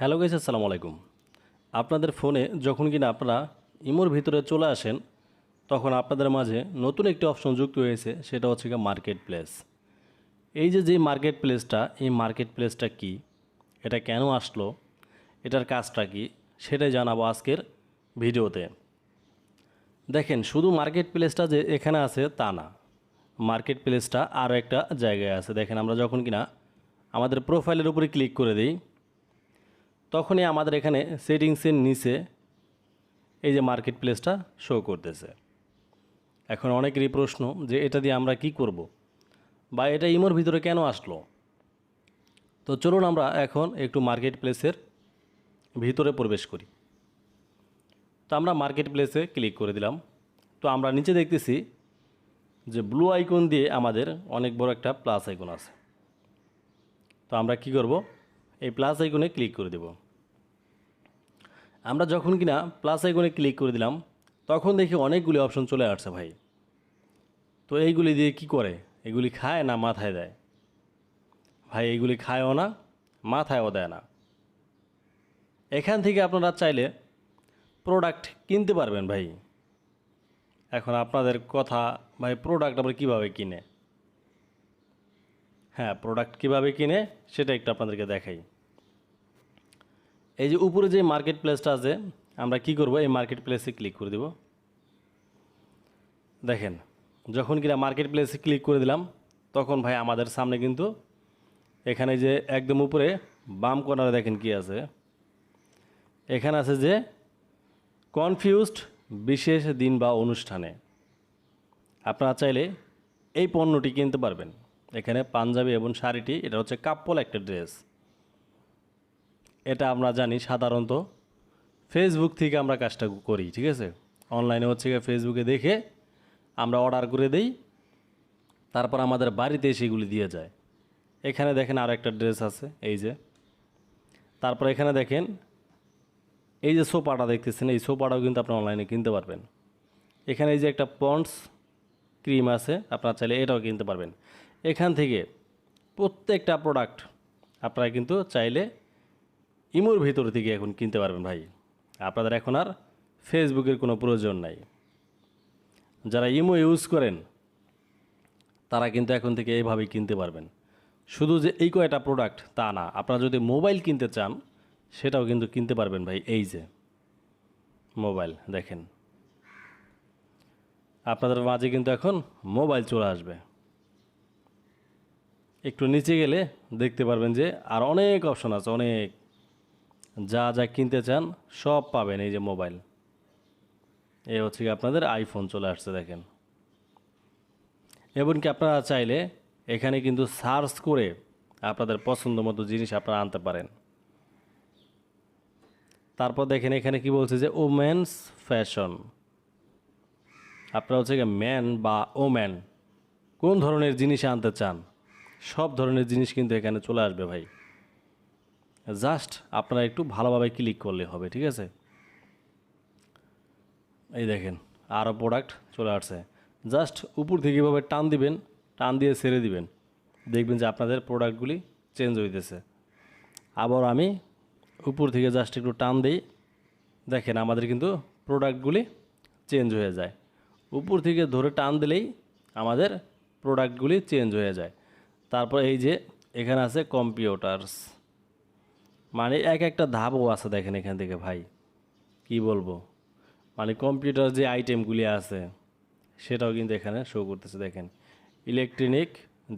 Hello guys, আসসালামু আলাইকুম। আপনাদের ফোনে যখন কিনা আপনারা ইমোর ভিতরে চলে আসেন, তখন আপনাদের মাঝে নতুন একটি অপশন যুক্ত হয়েছে, সেটা হচ্ছে গিয়ে মার্কেট প্লেস এই যে যে মার্কেট প্লেসটা এই মার্কেট প্লেসটা কি? এটা কেন আসলো? এটার কাজটা কি? সেটাই জানাব আজকের ভিডিওতে। দেখেন, শুধু মার্কেট প্লেসটা যে এখানে আছে, তা না। মার্কেট প্লেসটা আরও একটা জায়গায় আছে। দেখেন, আমরা যখন কিনা আমাদের প্রোফাইলের উপরে ক্লিক করে দিই তখনই আমাদের এখানে সেটিংসের নিচে এই যে মার্কেট প্লেসটা শো করতেছে। এখন অনেকেরই প্রশ্ন যে এটা দিয়ে আমরা কি করব? বা এটা ইমোর ভিতরে কেন আসলো? তো চলুন আমরা এখন একটু মার্কেট প্লেসের ভিতরে প্রবেশ করি। তো আমরা মার্কেট প্লেসে ক্লিক করে দিলাম। তো আমরা নিচে দেখতেছি যে ব্লু আইকন দিয়ে আমাদের অনেক বড় একটা প্লাস আইকন আছে। তো আমরা কি করব? এই প্লাস আইকনে ক্লিক করে দেব। আমরা যখন কিনা প্লাস আইকনে ক্লিক করে দিলাম, তখন দেখি অনেকগুলি অপশন চলে আসছে ভাই। তো এইগুলি দিয়ে কি করে? এগুলি খায় না মাথায় দেয়? ভাই এইগুলি খায়ও না, মাথায়ও দেয় না। এখান থেকে আপনারা চাইলে প্রোডাক্ট কিনতে পারবেন ভাই। এখন আপনাদের কথা, ভাই প্রোডাক্ট আবার কীভাবে কিনে? হ্যাঁ প্রোডাক্ট কীভাবে কিনে, সেটা একটু আপনাদেরকে দেখাই। এই যে উপরে যে মার্কেট প্লেসটা আছে, আমরা কি করব? এই মার্কেট প্লেসে ক্লিক করে দেব। দেখেন, যখন কিনা মার্কেট প্লেসে ক্লিক করে দিলাম, তখন ভাই আমাদের সামনে কিন্তু এখানে যে একদম উপরে বাম কর্নারে দেখেন কি আছে? এখানে আছে যে কনফিউজড বিশেষ দিন বা অনুষ্ঠানে। আপনারা চাইলে এই পণ্যটি কিনতে পারবেন। এখানে পাঞ্জাবি এবং শাড়িটি, এটা হচ্ছে কাপ্পল একটা ড্রেস এটা আমরা জানি সাধারণত ফেসবুক থেকে আমরা কাজটা করি, ঠিক আছে? অনলাইনে হচ্ছে গিয়ে ফেসবুকে দেখে আমরা অর্ডার করে দেই, তারপর আমাদের বাড়িতে সেগুলি দিয়ে যায়। এখানে দেখেন আর একটা ড্রেস আছে, এই যে। তারপর এখানে দেখেন এই যে সোপাটা দেখতেছেন, এই সোপাটাও কিন্তু আপনি অনলাইনে কিনতে পারবেন। এখানে এই যে একটা পন্ডস ক্রিম আছে, আপনার চাইলে এটাও কিনতে পারবেন। এখান থেকে প্রত্যেকটা প্রোডাক্ট আপনারা কিন্তু চাইলে ইমোর ভিতর থেকে এখন কিনতে পারবেন ভাই। আপনাদের এখন আর ফেসবুকের কোনো প্রয়োজন নাই। যারা ইমো ইউজ করেন, তারা কিন্তু এখন থেকে এইভাবেই কিনতে পারবেন। শুধু যে এই কয়টা প্রোডাক্ট তা না, আপনারা যদি মোবাইল কিনতে চান, সেটাও কিন্তু কিনতে পারবেন ভাই এই যে। মোবাইল দেখেন। আপনাদের মাঝে কিন্তু এখন মোবাইল চলে আসবে। একটু নিচে গেলে দেখতে পারবেন যে আর অনেক অপশন আছে, অনেক। যা যা কিনতে চান, সব পাবেন এই যে মোবাইল। এ হচ্ছে আপনাদের আইফোন চলে আসছে, দেখেন। এমনকি আপনারা চাইলে এখানে কিন্তু সার্চ করে আপনাদের পছন্দ মতো জিনিস আপনারা আনতে পারেন। তারপর দেখেন এখানে কি বলছে যে ওমেন্স ফ্যাশন আপনারা হচ্ছে ম্যান বা ওম্যান কোন ধরনের জিনিস আনতে চান, সব ধরনের জিনিস কিন্তু এখানে চলে আসবে ভাই। জাস্ট আপনারা একটু ভালোভাবে ক্লিক করলে হবে, ঠিক আছে? এই দেখেন আরও প্রোডাক্ট চলে আসছে। জাস্ট উপর থেকে এভাবে টান দিবেন, টান দিয়ে ছেড়ে দিবেন। দেখবেন যে আপনাদের প্রোডাক্টগুলি চেঞ্জ হইতেছে। আবার আমি উপর থেকে জাস্ট একটু টান দিই, দেখেন আমাদের কিন্তু প্রোডাক্টগুলি চেঞ্জ হয়ে যায়। উপর থেকে ধরে টান দিলেই আমাদের প্রোডাক্টগুলি চেঞ্জ হয়ে যায়। তারপর এই যে এখানে আছে কম্পিউটার্স মানে এক একটা ধাপও আছে দেখেন এখান থেকে ভাই। কি বলব? মানে কম্পিউটার যে আইটেমগুলি আছে, সেটাও কিন্তু এখানে শো করতেছে দেখেন। ইলেকট্রনিক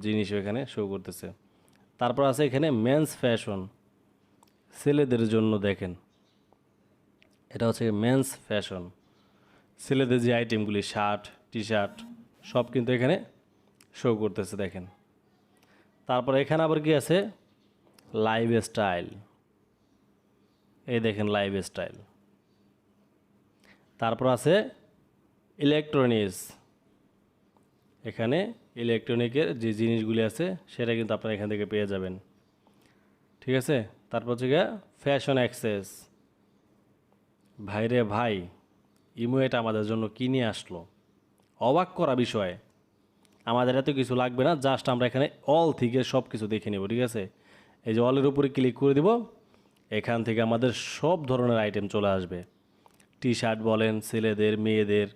জিনিসও এখানে শো করতেছে। তারপর আছে এখানে মেন্স ফ্যাশন ছেলেদের জন্য দেখেন। এটা হচ্ছে মেন্স ফ্যাশন ছেলেদের যে আইটেমগুলি শার্ট টি শার্ট সব কিন্তু এখানে শো করতেছে দেখেন। তারপর এখানে আবার কি আছে? লাইভ স্টাইল এই দেখেন লাইফ স্টাইল তারপর আছে ইলেকট্রনিক্স এখানে ইলেকট্রনিকের যে জিনিসগুলি আছে, সেটা কিন্তু আপনারা এখান থেকে পেয়ে যাবেন। ঠিক আছে? তারপর হচ্ছে গিয়ে ফ্যাশন অ্যাক্সেস ভাইরে ভাই, ইমো এটা আমাদের জন্য কী নিয়ে আসলো? অবাক করা বিষয়। আমাদের এত কিছু লাগবে না জাস্ট আমরা এখানে অল থেকে সব কিছু দেখে নেব, ঠিক আছে? এই যে অলের উপরে ক্লিক করে দিব। এখান থেকে আমাদের সব ধরনের আইটেম চলে আসবে। টি শার্ট বলেন, ছেলেদের, মেয়েদের,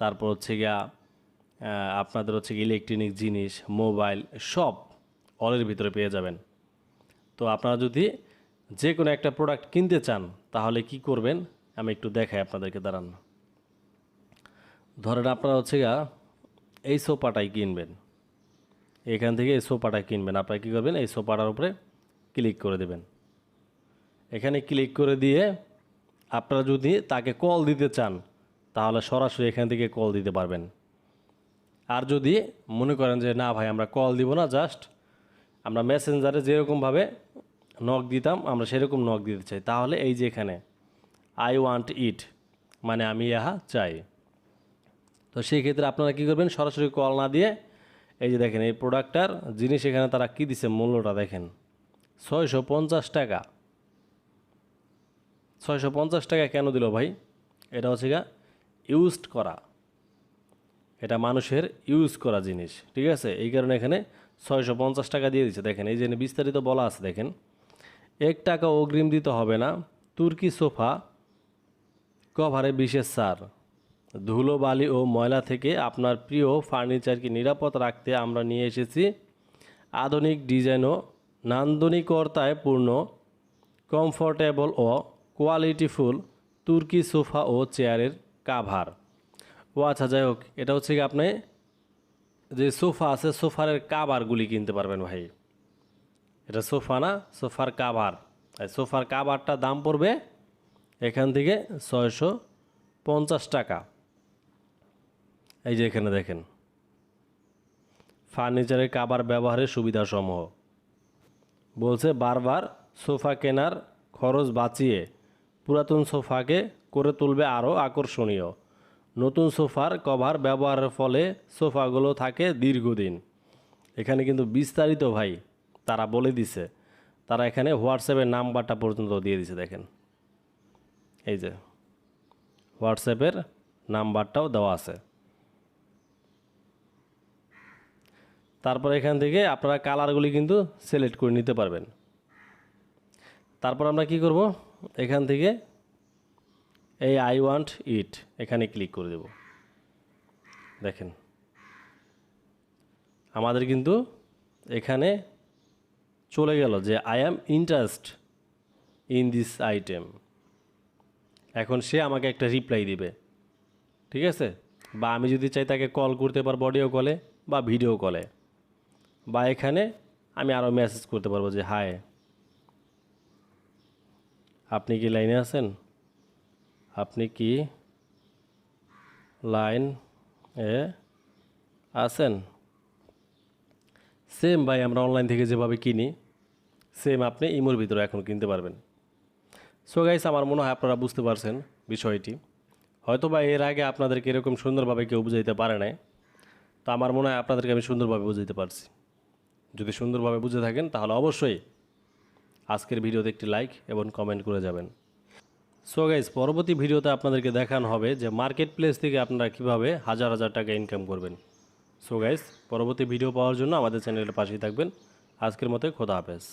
তারপর হচ্ছে গিয়া আপনাদের হচ্ছে ইলেকট্রনিক জিনিস মোবাইল সব অলের ভিতরে পেয়ে যাবেন। তো আপনারা যদি যে কোনো একটা প্রোডাক্ট কিনতে চান, তাহলে কি করবেন? আমি একটু দেখাই আপনাদেরকে, দাঁড়ান। ধরেন আপনারা হচ্ছে গা এই সোফাটাই কিনবেন। এখান থেকে এই সোফাটা কিনবেন। আপনারা কী করবেন? এই সোফাটার উপরে ক্লিক করে দেবেন। এখানে ক্লিক করে দিয়ে আপনারা যদি তাকে কল দিতে চান, তাহলে সরাসরি এখান থেকে কল দিতে পারবেন। আর যদি মনে করেন যে, না ভাই, আমরা কল দিব না জাস্ট আমরা মেসেঞ্জারে যেরকমভাবে নক দিতাম, আমরা সেরকম নক দিতে চাই। তাহলে এই যে এখানে আই ওয়ান্ট ইট মানে আমি ইহা চাই। তো সেই ক্ষেত্রে আপনারা কী করবেন, সরাসরি কল না দিয়ে এই যে দেখেন, এই প্রোডাক্টটার জিনিস এখানে তারা কী দিছে, মূল্যটা দেখেন। ছয়শো পঞ্চাশ টাকা। ছয়শো পঞ্চাশ টাকা কেন দিল ভাই? এটা হচ্ছে গা ইউজড করা। এটা মানুষের ইউজ করা জিনিস, ঠিক আছে? এই কারণে এখানে ছয়শো পঞ্চাশ টাকা দিয়ে দিচ্ছে দেখেন, এই যে বিস্তারিত বলা আছে, দেখেন। এক টাকা অগ্রিম দিতে হবে না। তুর্কি সোফা, কভারে বিশেষ সার। ধুলো, বালি ও ময়লা থেকে আপনার প্রিয় ফার্নিচারকে নিরাপদ রাখতে আমরা নিয়ে এসেছি। আধুনিক ডিজাইন ও নান্দনিকতায় পূর্ণ, কমফোর্টেবল ও কোয়ালিটিফুল তুর্কি সোফা ও চেয়ারের কাভার। ও আচ্ছা যাই হোক, এটা হচ্ছে কি আপনি যে সোফা আছে, সোফারের কাভারগুলি কিনতে পারবেন ভাই। এটা সোফা না, সোফার কাভার। সোফার কাভারটা দাম পড়বে এখান থেকে ছয়শো পঞ্চাশ টাকা। এই যে এখানে দেখেন, ফার্নিচারের কাভার ব্যবহারের সুবিধাসমূহ। বলছে বারবার সোফা কেনার খরচ বাঁচিয়ে পুরাতন সোফাকে করে তুলবে আরও আকর্ষণীয়। নতুন সোফার কভার ব্যবহারের ফলে সোফাগুলো থাকে দীর্ঘদিন। এখানে কিন্তু বিস্তারিত ভাই তারা বলে দিছে। তারা এখানে হোয়াটসঅ্যাপের নাম্বারটা পর্যন্ত দিয়ে দিছে, দেখেন। এই যে, হোয়াটসঅ্যাপের নাম্বারটাও দেওয়া আছে। তারপর এখান থেকে আপনারা কালারগুলি কিন্তু সিলেক্ট করে নিতে পারবেন। তারপর আমরা কি করব? এখান থেকে এই আই ওয়ান্ট ইট এখানে ক্লিক করে দেব। দেখেন। আমাদের কিন্তু এখানে চলে গেল যে I am interest in this item এখন সে আমাকে একটা রিপ্লাই দিবে। ঠিক আছে? বা আমি যদি চাই তাকে কল করতে পারব অডিও কলে বা ভিডিও কলে বা এখানে আমি আরও মেসেজ করতে পারব যে হাই আপনি কি লাইনে আছেন? আপনি কি লাইন এ আছেন? সেম ভাই, আমরা অনলাইন থেকে যেভাবে কিনি সেম আপনি ইমোর ভিতরে এখন কিনতে পারবেন। সো গাইস আমার মনে হয় আপনারা বুঝতে পারছেন বিষয়টি। হয়তো বা এর আগে আপনাদেরকে এরকম সুন্দরভাবে কেউ বুঝাইতে পারে নাই, তো আমার মনে হয় আপনাদেরকে আমি সুন্দরভাবে বুঝাইতে পারছি। যদি সুন্দরভাবে বুঝে থাকেন, তাহলে অবশ্যই আজকের ভিডিওতে একটি লাইক এবং কমেন্ট করে যাবেন। সো গাইজ পরবর্তী ভিডিওতে আপনাদেরকে দেখানো হবে যে মার্কেট প্লেস থেকে আপনারা কীভাবে হাজার হাজার টাকা ইনকাম করবেন। সো গাইজ পরবর্তী ভিডিও পাওয়ার জন্য আমাদের চ্যানেলের পাশেই থাকবেন। আজকের মতো খোদা হাফেজ।